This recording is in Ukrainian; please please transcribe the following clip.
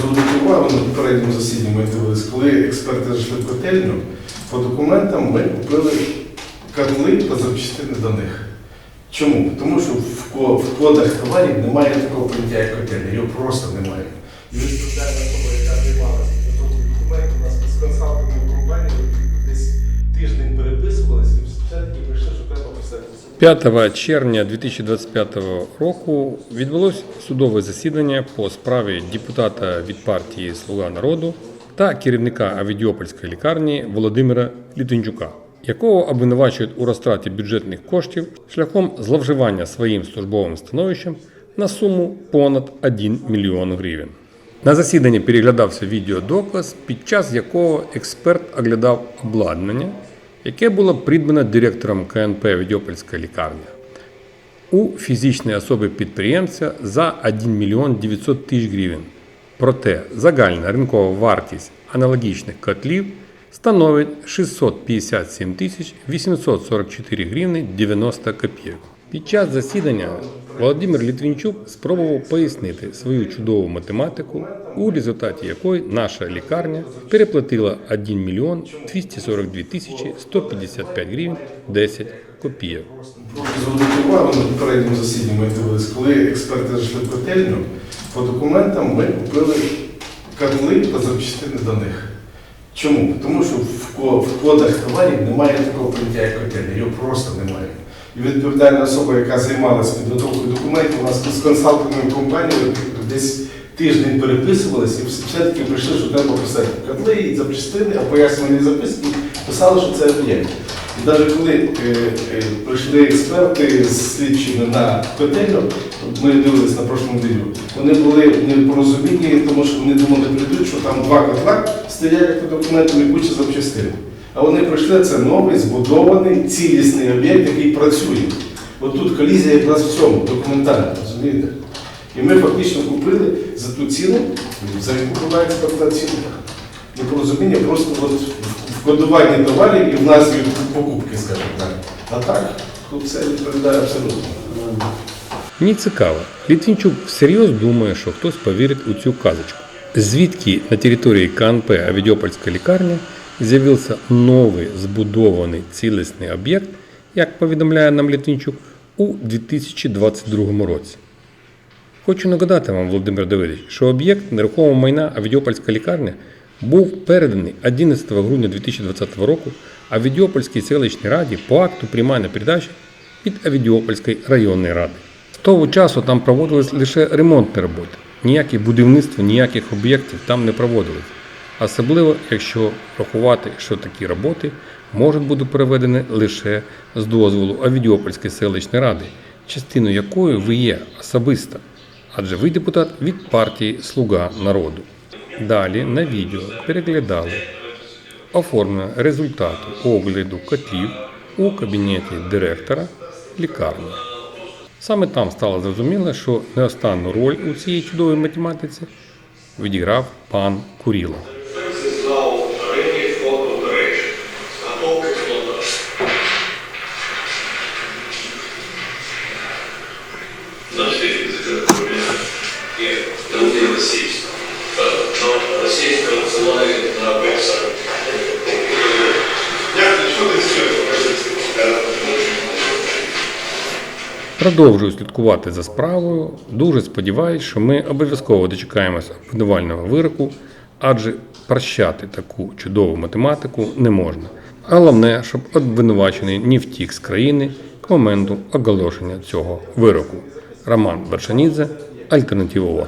звернути увагу на попередньому засіданні ми дивились, коли експерти зайшли в котельню, по документам ми купили котли та запчастини до них. Чому? Тому що в, ко- в кодах товарів немає такого поняття, як котельня, його просто немає. Відповідальна 5 червня 2025 року відбулось судове засідання по справі депутата від партії Слуга народу та керівника Авідіопольської лікарні Володимира Літвінчука, якого обвинувачують у розтраті бюджетних коштів шляхом зловживання своїм службовим становищем на суму понад 1 мільйон гривень. На засіданні переглядався відеодоказ, під час якого експерт оглядав обладнання, яке було придбане директором КНП Відьопольська лікарня у фізичної особи підприємця за 1 мільйон 900 тисяч гривень. Проте загальна ринкова вартість аналогічних котлів становить 657 тисяч 844 гривні 90 копійок. Під час засідання Володимир Літвінчук спробував пояснити свою чудову математику, у результаті якої наша лікарня переплатила 1 мільйон 242 тисячі 155 гривень 10 копійок. Звернути увагу на попередньому засіданні ми дивились, коли експерти зайшли в котельню, по документам ми купили котли та запчастини до них. Чому? Тому що в кодах товарів немає такого поняття, як котельня, його просто немає. І відповідальна особа, яка займалася підготовкою документів, у нас з консалтинговою компанією десь тиждень переписувалися і все-таки прийшли, що треба писати котли запчастини, а пояснювальні записки писали, що це об'єкт. І навіть коли е, е, прийшли експерти з слідчими на котельню, ми дивилися на прошлому дню, вони були непорозумінні, тому що вони думали, що там два котла стоять по документам і куча запчастин. А вони прийшли, це новий, збудований, цілісний об'єкт, який працює. От тут колізія якраз в цьому, документально, розумієте? І ми фактично купили за ту ціну, за яку продається та ціна. Непорозуміння просто от в кодуванні товарів і в назві покупки, скажімо так. А так, тут все відповідає абсолютно. Мені цікаво, Літвінчук всерйоз думає, що хтось повірить у цю казочку. Звідки на території КНП Авідіопольська лікарня з'явився новий збудований цілісний об'єкт, як повідомляє нам Літвінчук, у 2022 році. Хочу нагадати вам, Володимир Давидович, що об'єкт нерухомого майна Авідіопольська лікарня був переданий 11 грудня 2020 року Авідіопольській селищній раді по акту приймання передачі від Авідіопольської районної ради. З того часу там проводились лише ремонтні роботи. Ніяке будівництво, ніяких об'єктів там не проводилось. Особливо, якщо рахувати, що такі роботи можуть бути проведені лише з дозволу Авідіопольської селищної ради, частиною якої ви є особисто, адже ви депутат від партії Слуга народу. Далі на відео переглядали оформлення результату огляду котлів у кабінеті директора лікарні. Саме там стало зрозуміло, що не останню роль у цій чудовій математиці відіграв пан Куріло. Российском. Но российском называли на веб-сайт. Я хочу Продовжую слідкувати за справою. Дуже сподіваюся, що ми обов'язково дочекаємося обвинувального вироку, адже прощати таку чудову математику не можна. Головне, щоб обвинувачений не втік з країни к моменту оголошення цього вироку. Роман Вершанідзе, Альтернатива.